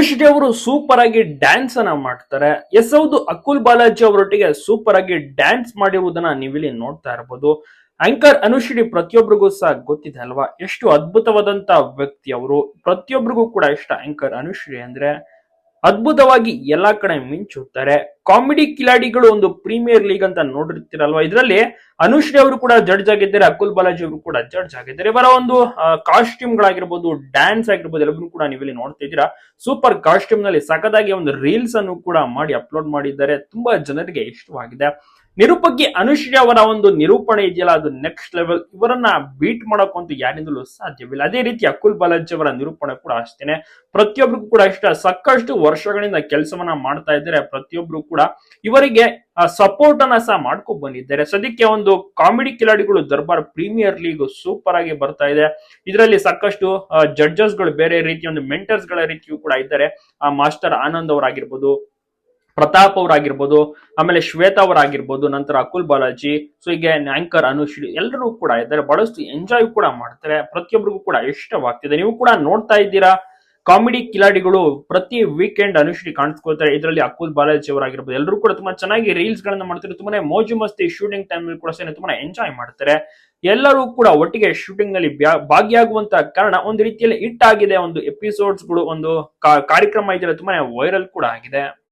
ಅನುಶ್ರೀ ಅವರು ಸೂಪರ್ ಆಗಿ ಡ್ಯಾನ್ಸ್ ಅನ್ನ ಮಾಡ್ತಾರೆ. ಎಸ್ ಹೌದು, ಅಕುಲ್ ಬಾಲಾಜಿ ಅವರೊಟ್ಟಿಗೆ ಸೂಪರ್ ಆಗಿ ಡ್ಯಾನ್ಸ್ ಮಾಡಿರುವುದನ್ನ ನೀವಿಲ್ಲಿ ನೋಡ್ತಾ ಇರಬಹುದು ಆಂಕರ್ ಅನುಶ್ರೀ ಪ್ರತಿಯೊಬ್ಬರಿಗೂ ಸಹ ಗೊತ್ತಿದೆ ಅಲ್ವಾ? ಎಷ್ಟು ಅದ್ಭುತವಾದಂತ ವ್ಯಕ್ತಿ ಅವರು. ಪ್ರತಿಯೊಬ್ಬರಿಗೂ ಕೂಡ ಇಷ್ಟ ಆಂಕರ್ ಅನುಶ್ರೀ ಅಂದ್ರೆ. ಅದ್ಭುತವಾಗಿ ಎಲ್ಲಾ ಕಡೆ ಮಿಂಚುತ್ತಾರೆ. ಕಾಮಿಡಿ ಕಿಲಾಡಿಗಳು ಒಂದು ಪ್ರೀಮಿಯರ್ ಲೀಗ್ ಅಂತ ನೋಡಿರ್ತೀರಲ್ವಾ? ಇದರಲ್ಲಿ ಅನುಶ್ರೀ ಅವರು ಕೂಡ ಜಡ್ಜ್ ಆಗಿದ್ದಾರೆ, ಅಕುಲ್ ಬಾಲಾಜಿ ಅವರು ಕೂಡ ಜಡ್ಜ್ ಆಗಿದ್ದಾರೆ. ಇವರ ಒಂದು ಕಾಸ್ಟ್ಯೂಮ್ ಗಳಾಗಿರ್ಬೋದು ಡ್ಯಾನ್ಸ್ ಆಗಿರ್ಬೋದು ಎಲ್ಲರೂ ಕೂಡ ನೀವಿಲ್ಲಿ ನೋಡ್ತಾ ಇದ್ದೀರಾ. ಸೂಪರ್ ಕಾಸ್ಟ್ಯೂಮ್ನಲ್ಲಿ ಸಖತ್ತಾಗಿ ಒಂದು ರೀಲ್ಸ್ ಅನ್ನು ಕೂಡ ಮಾಡಿ ಅಪ್ಲೋಡ್ ಮಾಡಿದ್ದಾರೆ. ತುಂಬಾ ಜನರಿಗೆ ಇಷ್ಟವಾಗಿದೆ. ನಿರೂಪಕಿ ಅನುಶ್ರೀ ಅವರ ಒಂದು ನಿರೂಪಣೆ ಇದೆಯಲ್ಲ, ಅದು ನೆಕ್ಸ್ಟ್ ಲೆವೆಲ್ ಇವರನ್ನ ಬೀಟ್ ಮಾಡೋಕ್ಕಂತೂ ಯಾರಿಂದಲೂ ಸಾಧ್ಯವಿಲ್ಲ. ಅದೇ ರೀತಿ ಅಕುಲ್ ಬಾಲಾಜಿ ಅವರ ನಿರೂಪಣೆ ಕೂಡ ಅಷ್ಟೇನೆ. ಪ್ರತಿಯೊಬ್ಬರಿಗೂ ಕೂಡ ಇಷ್ಟ ಸಾಕಷ್ಟು ವರ್ಷಗಳಿಂದ ಕೆಲಸವನ್ನ ಮಾಡ್ತಾ ಇದ್ದಾರೆ. ಪ್ರತಿಯೊಬ್ರು ಕೂಡ ಇವರಿಗೆ ಸಪೋರ್ಟ್ ಅನ್ನ ಸಹ ಮಾಡ್ಕೊಂಡು ಬಂದಿದ್ದಾರೆ. ಸದ್ಯಕ್ಕೆ ಒಂದು ಕಾಮಿಡಿ ಕಿಲಾಡಿಗಳು ದರ್ಬಾರ್ ಪ್ರೀಮಿಯರ್ ಲೀಗ್ ಸೂಪರ್ ಆಗಿ ಬರ್ತಾ ಇದೆ. ಇದರಲ್ಲಿ ಸಾಕಷ್ಟು ಜಡ್ಜಸ್ಗಳು ಬೇರೆ ರೀತಿಯ ಒಂದು ಮೆಂಟರ್ಸ್ಗಳ ರೀತಿಯೂ ಕೂಡ ಇದ್ದಾರೆ. ಮಾಸ್ಟರ್ ಆನಂದ್ ಅವರಾಗಿರ್ಬೋದು ಪ್ರತಾಪ್ ಅವರಾಗಿರ್ಬೋದು, ಆಮೇಲೆ ಶ್ವೇತಾ ಅವರಾಗಿರ್ಬೋದು, ನಂತರ ಅಕುಲ್ ಬಾಲಾಜಿ ಸೊ ಹೀಗೆ ಆಂಕರ್ ಅನುಶ್ರೀ ಎಲ್ಲರೂ ಕೂಡ ಇದ್ದಾರೆ, ಬಹಳಷ್ಟು ಎಂಜಾಯ್ ಕೂಡ ಮಾಡ್ತಾರೆ ಪ್ರತಿಯೊಬ್ಬರಿಗೂ ಕೂಡ ಇಷ್ಟವಾಗ್ತಿದೆ. ನೀವು ಕೂಡ ನೋಡ್ತಾ ಇದ್ದೀರಾ, ಕಾಮಿಡಿ ಕಿಲಾಡಿಗಳು ಪ್ರತಿ ವೀಕೆಂಡ್ ಅನುಶ್ರೀ ಕಾಣಿಸ್ಕೊಳ್ತಾರೆ. ಇದರಲ್ಲಿ ಅಕುಲ್ ಬಾಲಾಜಿ ಅವರಾಗಿರ್ಬೋದು ಎಲ್ಲರೂ ಕೂಡ ತುಂಬಾ ಚೆನ್ನಾಗಿ ರೀಲ್ಸ್ ಗಳನ್ನ ಮಾಡ್ತಾರೆ ತುಂಬಾನೇ ಮೋಜು ಮಸ್ತಿ ಶೂಟಿಂಗ್ ಟೈಮ್ ಕೂಡ ಸೇನೆ ತುಂಬಾ ಎಂಜಾಯ್ ಮಾಡ್ತಾರೆ. ಎಲ್ಲರೂ ಕೂಡ ಒಟ್ಟಿಗೆ ಶೂಟಿಂಗ್ನಲ್ಲಿ ಭಾಗಿಯಾಗುವಂತ ಕಾರಣ ಒಂದು ರೀತಿಯಲ್ಲಿ ಹಿಟ್ ಆಗಿದೆ, ಒಂದು ಎಪಿಸೋಡ್ಸ್ಗಳು ಒಂದು ಕಾರ್ಯಕ್ರಮ ಇದೆಲ್ಲ ತುಂಬಾನೇ ವೈರಲ್ ಕೂಡ ಆಗಿದೆ.